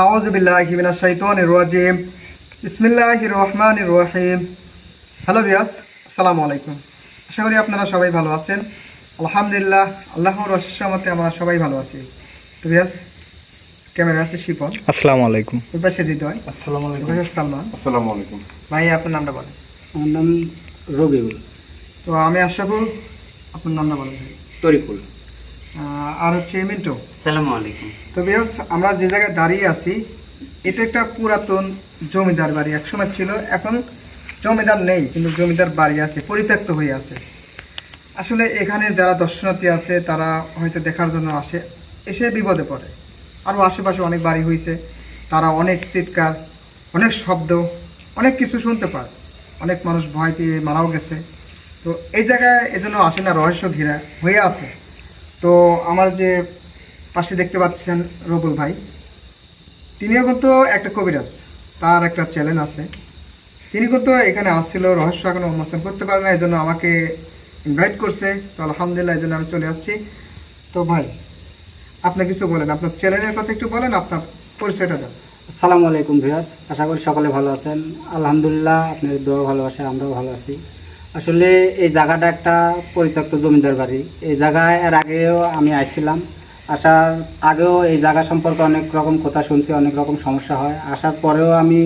আউজবিল্লাহিমিনা শাইতানির রাজিম। ইসমিল্লাহির রহমানির রহিম। হ্যালো বিয়াস আসসালামু আলাইকুম। আশা করি আপনারা সবাই ভালো আছেন। আলহামদুলিল্লাহ আল্লাহর রহমতে আমরা সবাই ভালো আছি। তো বিয়াস ক্যামেরা আছে শিপন। আসসালামু আলাইকুম। ওই পাশে হৃদয়। আসসালামু আলাইকুম। ওই পাশে সালমান। আসসালামু আলাইকুম। ভাই আপনার নামটা বলেন। আমার নাম রবিউল। তো আমি আশরাফুল আপনার নামটা বলেন। তরিকুল। আর হচ্ছে মিন্টু। সালামু আলাইকুম। তো বিয়াস আমরা যে জায়গায় দাঁড়িয়ে আছি এটা একটা পুরাতন জমিদার বাড়ি। একসময় ছিল এখন জমিদার নেই কিন্তু জমিদার বাড়ি আছে পরিত্যক্ত হয়ে আছে। আসলে এখানে যারা দর্শনার্থী আছে তারা হয়তো দেখার জন্য আসে এসে বিপদে পড়ে। আরও আশেপাশে অনেক বাড়ি হয়েছে তারা অনেক চিৎকার অনেক শব্দ অনেক কিছু শুনতে পায়। অনেক মানুষ ভয় পেয়ে মারাও গেছে। তো এই জায়গায় এজন্য আসে না রহস্য ঘেরা হয়ে আছে। তো আমার যে পাশে দেখতে পাচ্ছেন রবুল ভাই তিনিও কিন্তু একটা কবিরাজ, তার একটা চ্যালেঞ্জ আছে। তিনি কিন্তু এখানে আসছিল, রহস্য এখনও উন্মোচন করতে পারে না এই জন্য আমাকে ইনভাইট করছে। তো আলহামদুলিল্লাহ এই জন্য আমি চলে যাচ্ছি। তো ভাই, আপনি কিছু বলেন, আপনার চ্যালেঞ্জের কথা একটু বলেন, আপনার পরিচয়টা দেন। আসসালামু আলাইকুম ভিউয়ার্স, আশা করি সকলে ভালো আছেন। আলহামদুলিল্লাহ, আপনাদের দোয়া ভালোবাসা আমরাও ভালো আছি। আসলে এই জায়গাটা একটা পরিত্যক্ত জমিদার বাড়ি। এই জায়গায় এর আগেও আমি আসছিলাম। আসার আগেও এই জায়গা সম্পর্কে অনেক রকম কথা শুনছি, অনেক রকম সমস্যা হয়। আসার পরেও আমি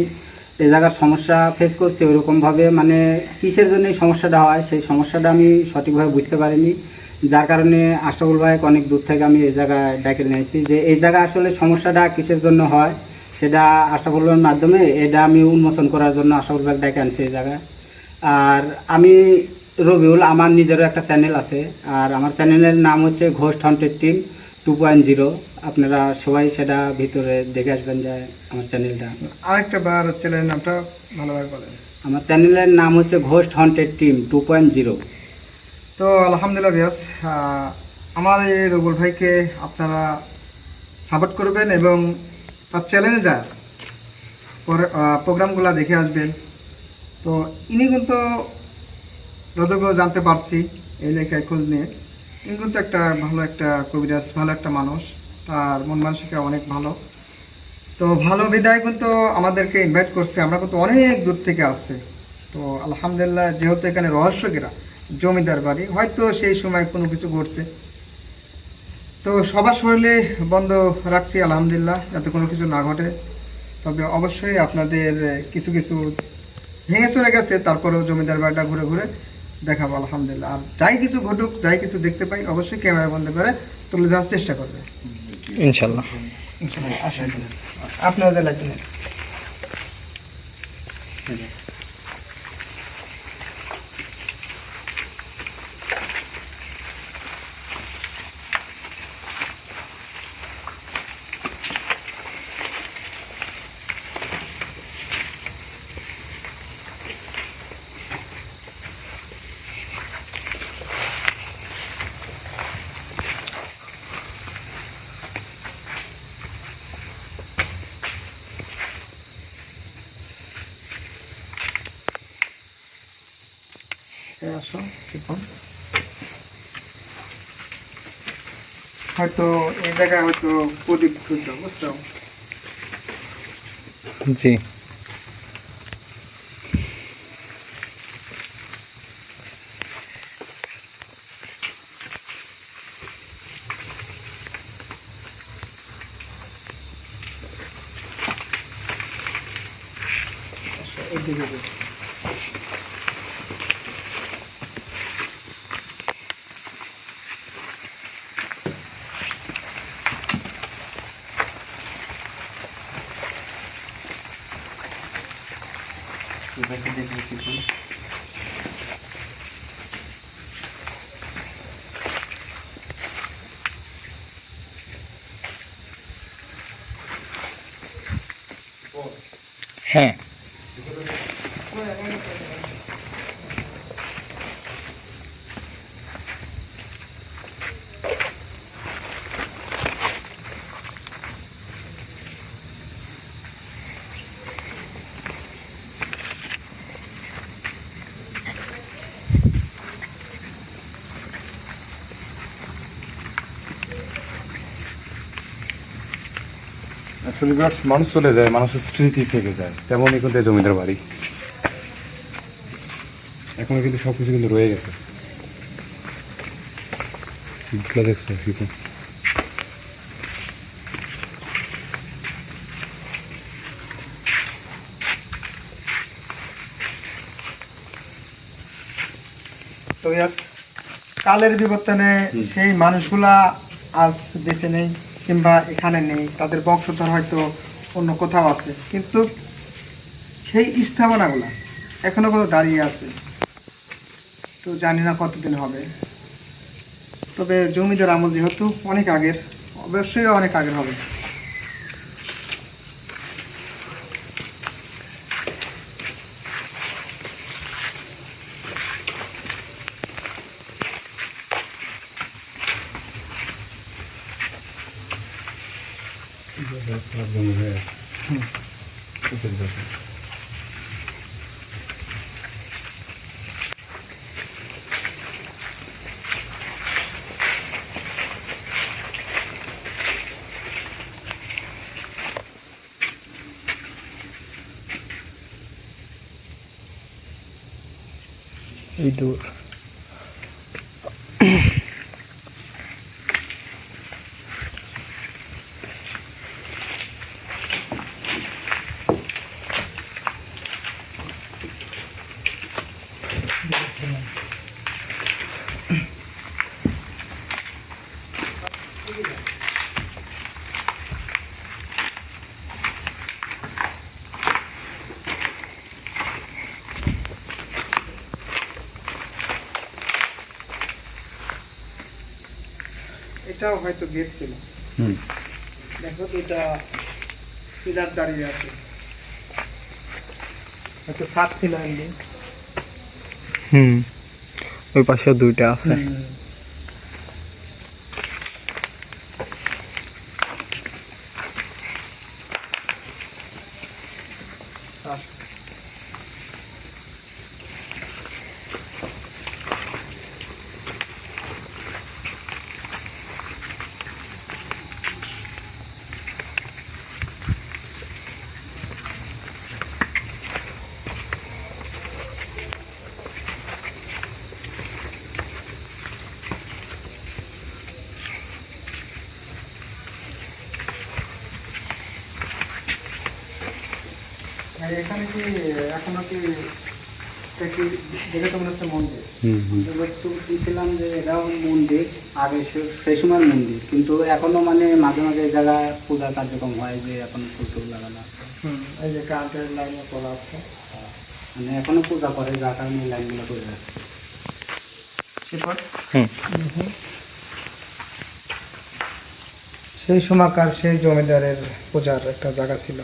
এই জায়গার সমস্যা ফেস করছি ওইরকমভাবে। মানে কিসের জন্য এই সমস্যাটা হয়, সেই সমস্যাটা আমি সঠিকভাবে বুঝতে পারিনি। যার কারণে আশরাফুল ভাইকে অনেক দূর থেকে আমি এই জায়গায় ডেকে নিয়েছি যে এই জায়গা আসলে সমস্যাটা কিসের জন্য হয়, সেটা আশরাফুলের মাধ্যমে, এটা আমি উন্মোচন করার জন্য আশরাফুল ভাই ডেকে আনছি এই জায়গায়। আর আমি রবিউল আমার নিজেরও একটা চ্যানেল আছে। আর আমার চ্যানেলের নাম হচ্ছে ghost haunted team two point zero আপনারা সবাই সেটা ভিতরে দেখে আসবেন যে আমার চ্যানেলটা আরেকটা বার চ্যানেলের নামটা ভালোভাবে বলেন। আমার চ্যানেলের নাম হচ্ছে ghost haunted team two point zero তো আলহামদুলিল্লাহ বিয়াস আমার এই রবুল ভাইকে আপনারা সাপোর্ট করবেন এবং তার চ্যানেলে যায় প্রোগ্রামগুলো দেখে আসবেন। তো ইনি কিন্তু যতগুলো জানতে পারছি এই লেখায় খোঁজ নিয়ে, ইনি কিন্তু একটা ভালো একটা কবিরাজ, ভালো একটা মানুষ। তার মন মানসিকা অনেক ভালো। তো ভালো বিদায় কিন্তু আমাদেরকে ইনভাইট করছে। আমরা কিন্তু অনেক দূর থেকে আসছে। তো আলহামদুলিল্লাহ, যেহেতু এখানে রহস্যকেরা জমিদার বাড়ি, হয়তো সেই সময় কোনো কিছু ঘটছে। তো সবার শরীরে বন্ধ রাখছি, আলহামদুলিল্লাহ, যাতে কোনো কিছু না ঘটে। তবে অবশ্যই আপনাদের কিছু কিছু ভেঙে চলে গেছে তারপরেও জমিদার বাড়িটা ঘুরে ঘুরে দেখাবো আলহামদুলিল্লাহ। আর যাই কিছু ঘটুক যাই কিছু দেখতে পাই অবশ্যই ক্যামেরা বন্ধ করে তুলে দেওয়ার চেষ্টা করবে। ইনশাল্লাহ। আসেন। আপনাদের লাগবে আসো শিপন হয়তো এই জায়গায় হয়তো প্রদীপ খুঁজতে বুঝছ? জি। এদিকে অ্যাকচুয়ালি মানুষ চলে যায় মানুষের স্মৃতি থেকে যায়। তেমনই কিন্তু জমিদার বাড়ি। এখনও কিন্তু সব কিছু কিন্তু রয়ে গেছে। দেখছ তো কালের বিবর্তনে সেই মানুষগুলা আজ বেঁচে নেই। কিংবা এখানে নেই, তাদের বংশধর হয়তো অন্য কোথাও আছে। কিন্তু সেই স্থাপনাগুলো এখনও কোথাও দাঁড়িয়ে আছে। তো জানি না কতদিন হবে। তবে জমিদার আমল যেহেতু অনেক আগের, অবশ্যই অনেক আগের হবে। এই দূর এটাও হয়তো গেট ছিল হুম। দেখো দুটা পিলার দাঁড়িয়ে আছে। হয়তো সাত ছিল একদিন। হুম। ওই পাশে দুইটা আছে। এখানে কি এখনও কি এটা দেখে তো মনে হচ্ছে মন্দির? হুম হুম। শুনছিলাম যে এটাও মন্দির আগে সেই সময় মন্দির কিন্তু এখনও মানে মাঝে মাঝে এই জায়গায় পূজা কার্যক্রম হয় যে এখন ফুল টুল লাগানো আছে। এই যে কারেন্টের লাইনে করা আছে। মানে এখনও পূজা করে যার কারণে লাইনগুলো করে সেই সময়কার সেই জমিদারের পূজার একটা জায়গা ছিল।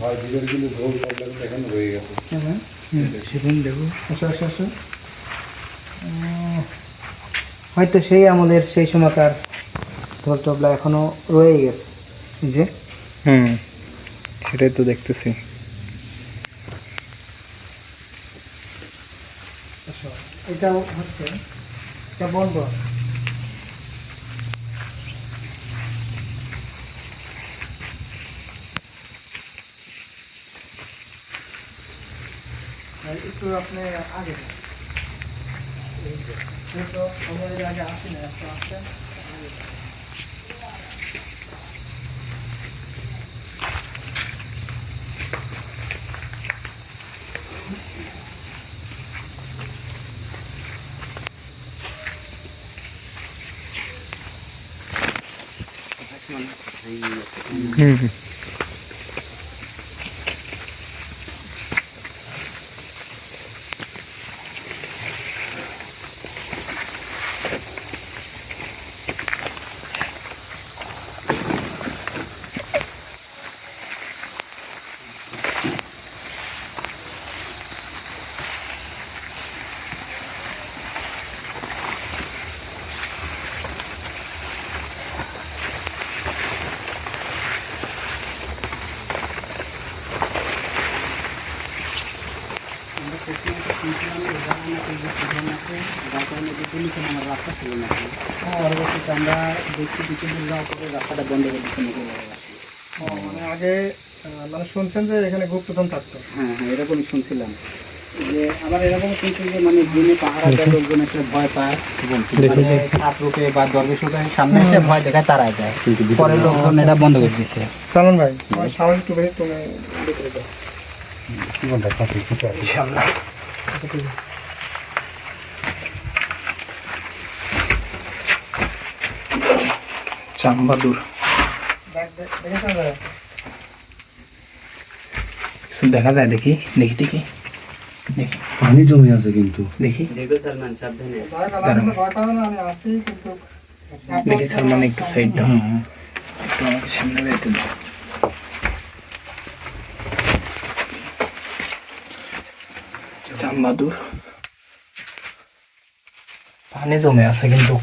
ভাই কিন্তু এখনও রয়ে গেছে। সেখানে দেখো। আসো আসো আসো হয়তো সেই আমলের সেই সময়কার ঢোল তবলা এখনও রয়ে গেছে। যে। হুম সেটাই তো দেখতেছি। এটাও হচ্ছে এটা বন্ধ আছে। একটু আপনি আগে যান। এই যে, যেহেতু আমরা এর আগে আসি না একটু আসছেন আগে যান। হুম হুম আমরা প্রথমত শুনছিলাম যে এখানে নাকি যে প্রধান আছে যার কারণে যে পুলিশ আমার রাস্তা ছিল না পরবর্তীতে আমরা দেখছি কিছু দিন যাওয়ার পরে রাস্তাটা বন্ধ করে দিচ্ছে মানে আগে মানে শুনছেন যে এখানে গুপ্তধন থাকতো। হ্যাঁ হ্যাঁ এরকমই শুনছিলাম। যে আবার এরকম শুনছি যে মানে দিনে পাহারা দেয় লোকজন একটা ভয় পায়। মানে সাপ রূপে বা দরবেশ রূপে সামনে এসে ভয় দেখায় তারাই দেয়। পরে লোকজন এটা বন্ধ করে দিচ্ছে সালমান ভাই আমার সামনে একটু বেশি তুমি দেখে দাও জীবনটা কাছে কিছু আছে চাম্বাদুর দেখ দেখ দেখেছেন ভাই? কিছু দেখা যায় দেখি দেখি দেখি দেখি পানি জমে আছে কিন্তু দেখি দেখো সালমান সাবধানে ভয় পালা কিন্তু ভয় পাবে না আমি আছি কিন্তু দেখি সালমান একটু সাইড দাও একটু আমাকে সামনে বেরোতে দাও চাম্বাদুর পানি জমে আছে কিন্তু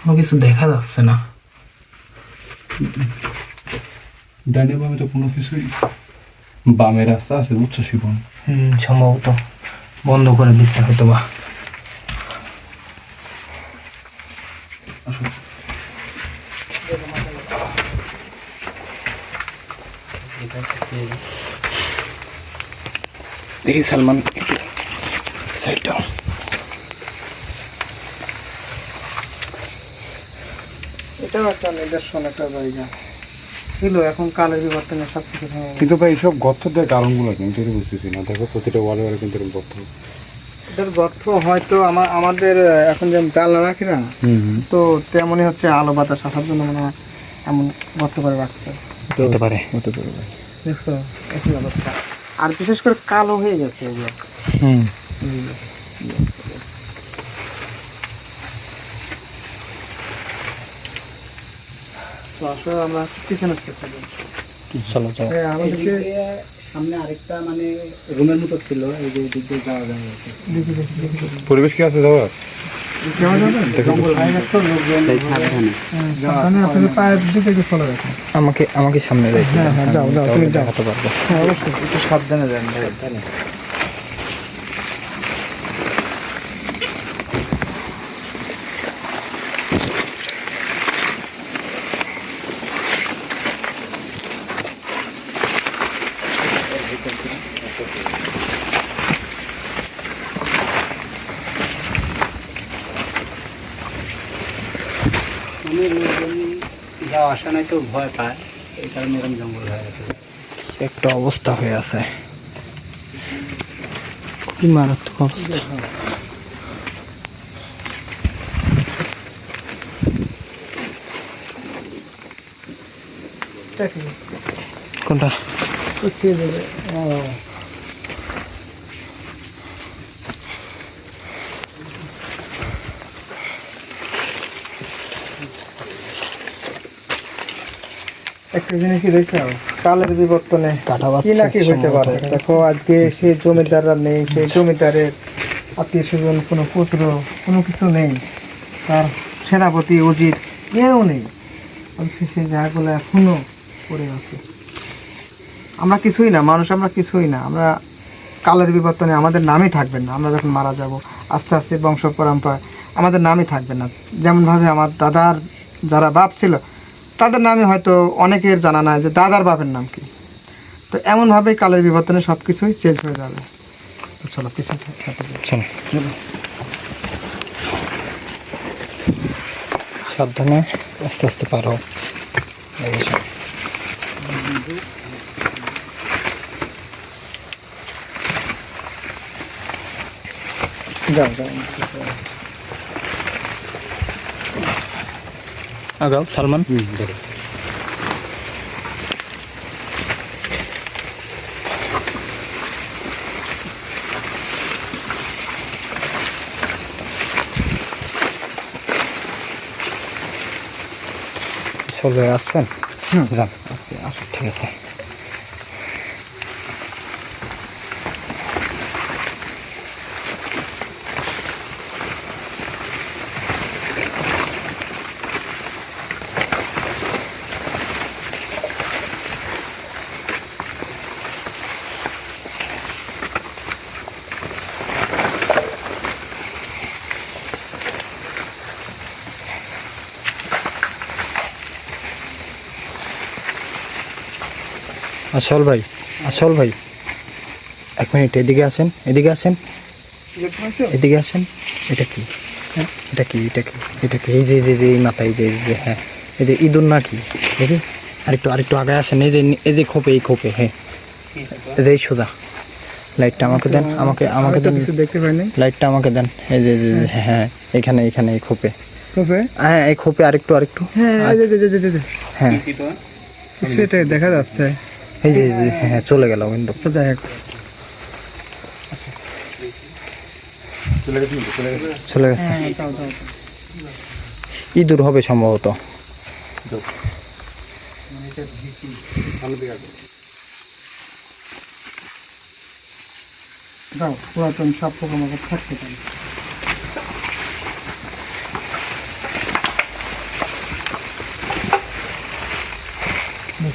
কোনো কিছু দেখা যাচ্ছে না। ডানে বামে তো কোনো কিছুই। বামে রাস্তা আছে উচ্চ শিবন হুম সম্ভবত বন্ধ করে দিচ্ছে হয়তো বা দেখি সালমান একটু সাইড দাও এটাও একটা নিদর্শন একটা জায়গা। ছিল এখন কালের বিবর্তনে সব কিছু ভেঙে গেছে। কিন্তু ভাই এইসব গর্ত দেওয়ার কারণগুলো কিন্তু এটা বুঝতেছি না। দেখো প্রতিটা ওয়ালে ওয়ালে কিন্তু এরকম গর্ত। এটার গর্ত হয়তো আমার আমাদের এখন যে জানলা রাখি না তো তেমনই হচ্ছে আলো বাতাস আসার জন্য মনে হয় এমন গর্ত করে রাখছে। হতে পারে। হতে পারে দেখছ একই অবস্থা। আর বিশেষ করে কালো হয়ে গেছে এগুলো। হুম। তো আসলে আমরা পিছনে স্টেপ থাকি চলো চলো। হ্যাঁ আমাদেরকে সামনে আরেকটা মানে রুমের মতো ছিল এই যে যাওয়া। পরিবেশ কি আছে যাওয়া হয়ে সাবধানে। সাবধানে আমাকে আমাকে সামনে যাই হ্যাঁ হ্যাঁ যাও যাও তুমি যাও। দেখাতে পারব। অবশ্যই। একটু সাবধানে যান ভাই তো ভয় পায় এই কারণে এরকম জঙ্গল হয়ে গেছে। একটা অবস্থা হয়ে আছে। খুবই মারাত্মক অবস্থা। কোনটা? একটা জিনিস দেখছ কালের বিবর্তনে কি না কি হইতে পারে? দেখো আজকে সে জমিদাররা নেই সেই জমিদারের আত্মীয় স্বজন কোনো পুত্র কোনো কিছু নেই। তার সেনাপতি উজির কেউ নেই। সেই জায়গাগুলো এখনও পড়ে আছে। আমরা কিছুই না মানুষ আমরা কিছুই না। আমরা কালের বিবর্তনে আমাদের নামই থাকবে না। আমরা যখন মারা যাব আস্তে আস্তে বংশ পরম্পরায় আমাদের নামই থাকবে না। যেমনভাবে আমার দাদার যারা বাপ ছিল তাদের নামে হয়তো অনেকের জানা নাই যে দাদার বাপের নাম কি। তো এমনভাবেই কালের বিবর্তনে সব কিছুই চেঞ্জ হয়ে যাবে। চলো পিছন সাবধানে আস্তে আস্তে পারো যাও যাও। আগাও সালমান। চলে আসছেন? হুম। যান। আচ্ছা, ঠিক আছে। আসল ভাই আসল ভাই এক মিনিট এদিকে আসেন এদিকে আসেন এদিকে আসেন এটা কি হ্যাঁ এটা কি এটা কি এটা কি এই যে এই যে- এই মাথা এই যে এই যে হ্যাঁ এই যে ইঁদুর না কি দেখি আরেকটু আরেকটু আগে আসেন এই যে এই যে খোপে এই খোপে হ্যাঁ এই যে এই সোজা লাইটটা আমাকে দেন আমাকে আমাকে আমি দেন দেখতে পাইনি লাইটটা আমাকে দেন এই যে হ্যাঁ এখানে এখানে এই খোপে তবে হ্যাঁ এই খোপে আরেকটু আরেকটু হ্যাঁ এই যে- যে- যে- যে- যে- হ্যাঁ সেটাই দেখা যাচ্ছে এই যে হ্যাঁ হ্যাঁ, চলে গেল কিন্তু। আচ্ছা যাই হোক। চলে গেছে। হ্যাঁ ইঁদুর হবে সম্ভবত। পুরাতন সব পোকামাকড় থাকতে পারে।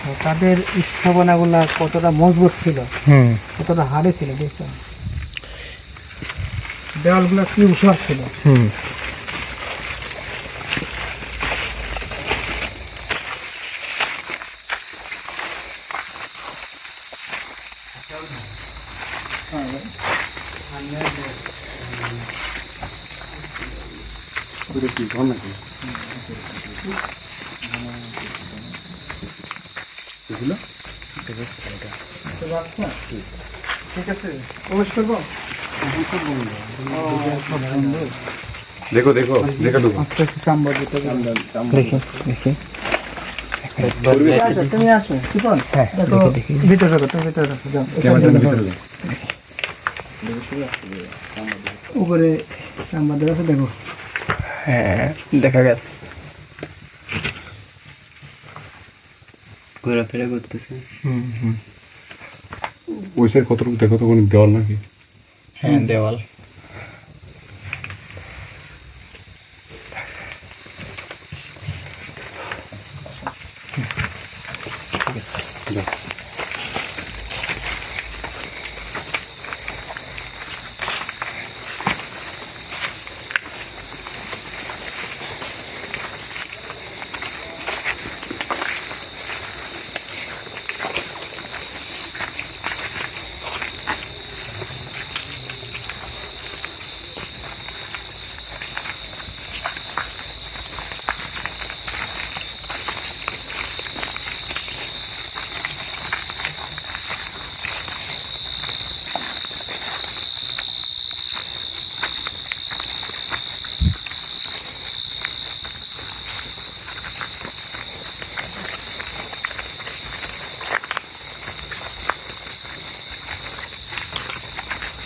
দেখো তাদের স্থাপনাগুলা কতটা মজবুত ছিল? হুম। কতটা হাড়ে ছিল দেখছ দেওয়ালগুলো কি উষার ছিল? হুম। কি নাকি? এগুলো? ঠিক আছে প্রবেশ করব? দেখো দেখো দেখো আচ্ছা চাম্বার দিতে দেখি দেখি। আচ্ছা তুমি আসো। কিপন হ্যাঁ, দেখো। ভিতরে তুমি ভিতরে যাও। উপরে চাম্বার দেওয়া আছে দেখো হ্যাঁ দেখা গেছে ঘোরাফেরা করতেছে। হুম হুম। ওই সাইড কতটুকু দেখো তো কোনো দেওয়াল নাকি? হ্যাঁ দেওয়াল।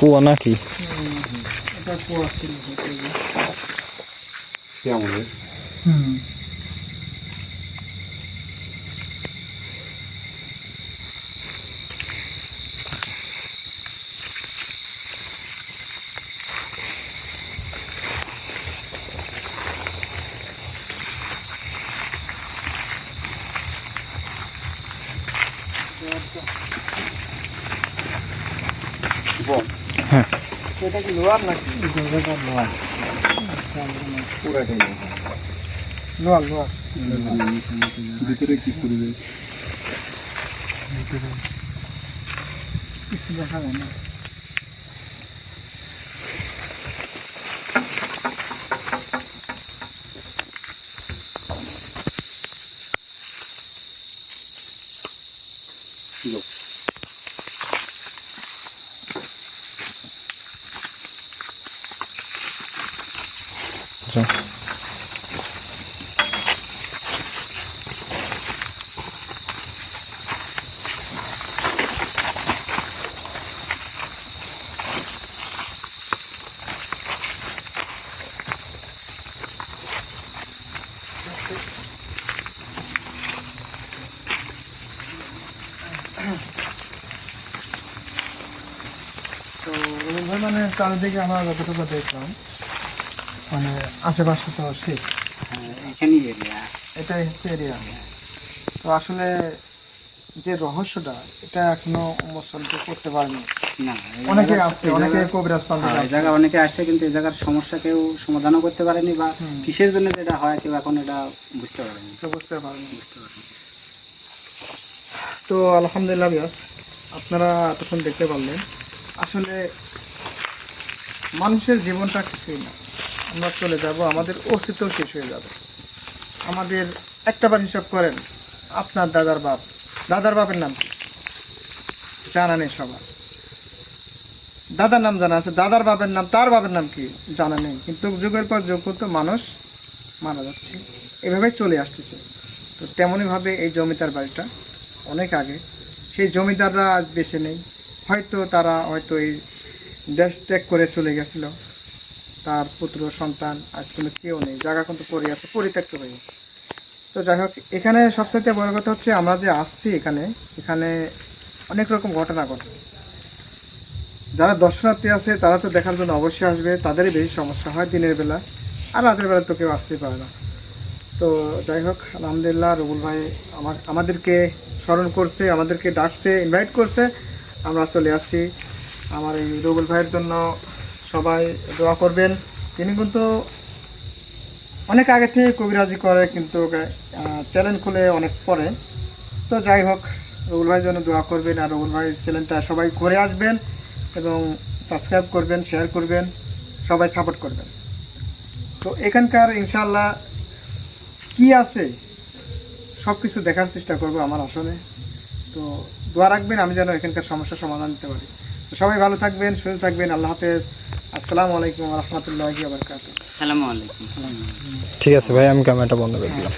কুয়া নাকি? এটা ছিল হুম। কি পুরাটাই লোহার লোহার ভিতরে কি পরিবেশ কিছু দেখা যায় না। আচ্ছা তো রবীন্দ্র ভাই মানে চারিদিকে আমরা যতটুকু দেখলাম মানে আশেপাশে তো শেষ এখানেই এরিয়া এটাই হচ্ছে এরিয়া তো আসলে যে রহস্যটা এটা এখনও উন্মোচন করতে পারেনি। অনেকে জায়গা- অনেকে কবিরাজ হ্যাঁ, এই জায়গা অনেকে আসছে কিন্তু এই জায়গার সমস্যা কেউ সমাধানও করতে পারেনি বা কিসের জন্য হয় কেউ এখন এটা বুঝতে পারেনি। বুঝতে পারেনি। বুঝতে পারেনি। তো আলহামদুলিল্লাহ বিয়াস আপনারা এতক্ষণ দেখতে পারলেন। আসলে মানুষের জীবনটা কিছুই না। আমরা চলে যাব, আমাদের অস্তিত্ব শেষ হয়ে যাবে। আমাদের একটা বার হিসাব করেন, আপনার দাদার বাপ। দাদার বাপের নাম কি? জানা নেই সবার। দাদার নাম জানা আছে, দাদার বাপের নাম, তার বাপের নাম কি? জানা নেই। কিন্তু যুগের পর যুগ তো মানুষ মারা যাচ্ছে, এভাবেই চলে আসতেছে। তো তেমনইভাবে এই জমিদার বাড়িটা অনেক আগে। সেই জমিদাররা আজ বেঁচে নেই। হয়তো তারা হয়তো এই দেশ ত্যাগ করে চলে গেছিল। তার পুত্র, সন্তান, আজ কিন্তু কেউ নেই। জায়গা কিন্তু পড়ে আছে, পরিত্যক্ত হয়ে। তো যাই হোক, এখানে সবচাইতে বড় কথা হচ্ছে, আমরা যে আসছি এখানে এখানে অনেক রকম ঘটনা ঘটে যারা দর্শনার্থী আছে, তারা তো দেখার জন্য অবশ্যই আসবে। তাদেরই বেশি সমস্যা হয় দিনের বেলা। আর রাতের বেলা তো কেউ আসতেই পারে না। তো যাই হোক, আলহামদুলিল্লাহ, রবুল ভাই আমার, আমাদেরকে স্মরণ করছে, আমাদেরকে ডাকছে ইনভাইট করছে। আমরা চলে আসছি আমার এই রবুল ভাইয়ের জন্য। সবাই দোয়া করবেন। তিনি কিন্তু অনেক আগে থেকে কবিরাজি করে, কিন্তু চ্যানেল খুলে অনেক পরে। তো যাই হোক রবুল ভাইয়ের জন্য দোয়া করবেন আর রবুল ভাই চ্যানেলটা সবাই করে আসবেন এবং সাবস্ক্রাইব করবেন শেয়ার করবেন, সবাই সাপোর্ট করবেন। তো এখানকার ইনশাল্লাহ কি আছে সব কিছু দেখার চেষ্টা করব আমার আসলে তো দোয়া রাখবেন, আমি যেন এখানকার সমস্যার সমাধান দিতে পারি। সবাই ভালো থাকবেন সুস্থ থাকবেন। আল্লাহ হাফেজ। আসসালামু আলাইকুম রহমতুল্লাহ ঠিক আছে ভাই আমি ক্যামেরাটা বন্ধ করে দিলাম।